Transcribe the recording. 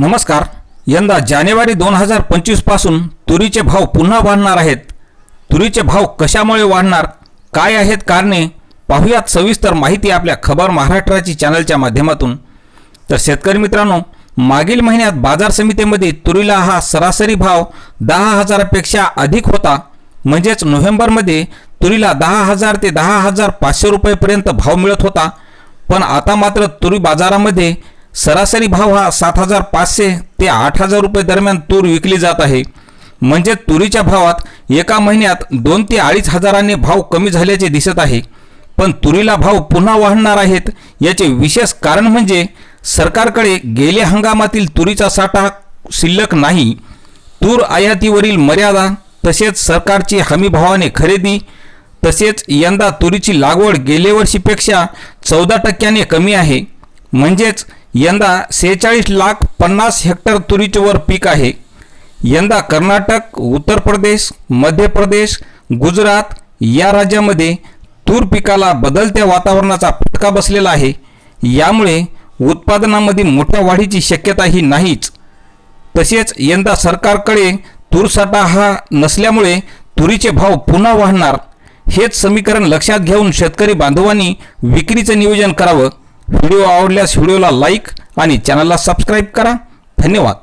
नमस्कार. यंदा जानेवारी दोन हजार पंचवीसपासून तुरीचे भाव पुन्हा वाढणार आहेत. तुरीचे भाव कशामुळे वाढणार? काय आहेत कारणे? पाहूयात सविस्तर माहिती आपल्या खबर महाराष्ट्राची चॅनलच्या माध्यमातून. तर शेतकरी मित्रांनो मागील महिन्यात बाजार समितीमध्ये तुरीला हा सरासरी भाव दहा हजारापेक्षा अधिक होता. म्हणजेच नोव्हेंबरमध्ये तुरीला दहा हजार ते दहा हजार पाचशे रुपयेपर्यंत भाव मिळत होता. पण आता मात्र तुरी बाजारामध्ये सरासरी भाव हा सात हजार पाचशे ते आठ हजार रुपये दरम्यान तूर विकली जात आहे. म्हणजे तुरीच्या भावात एका महिन्यात दोन ते अडीच हजारांनी भाव कमी झाल्याचे दिसत आहे. पण तुरीला भाव पुन्हा वाढणार आहेत याचे विशेष कारण म्हणजे सरकारकडे गेल्या हंगामातील तुरीचा साठा शिल्लक नाही. तूर आयातीवरील मर्यादा तसेच सरकारची हमी भावाने खरेदी तसेच यंदा तुरीची लागवड गेल्या वर्षीपेक्षा चौदा टक्क्याने कमी आहे. म्हणजेच यंदा सेहेचाळीस लाख पन्नास हेक्टर तुरीचे वर पीक आहे. यंदा कर्नाटक उत्तर प्रदेश मध्य प्रदेश गुजरात या राज्यामध्ये तूर पिकाला बदलत्या वातावरणाचा फटका बसलेला आहे. यामुळे उत्पादनामध्ये मोठ्या वाढीची शक्यताही नाहीच. तसेच यंदा सरकारकडे तूरसाठा हा नसल्यामुळे तुरीचे भाव पुन्हा वाढणार. हेच समीकरण लक्षात घेऊन शेतकरी बांधवांनी विक्रीचं नियोजन करावं. व्हिडिओ आवडल्यास व्हिडिओला लाईक आणि चॅनलला सबस्क्राईब करा. धन्यवाद.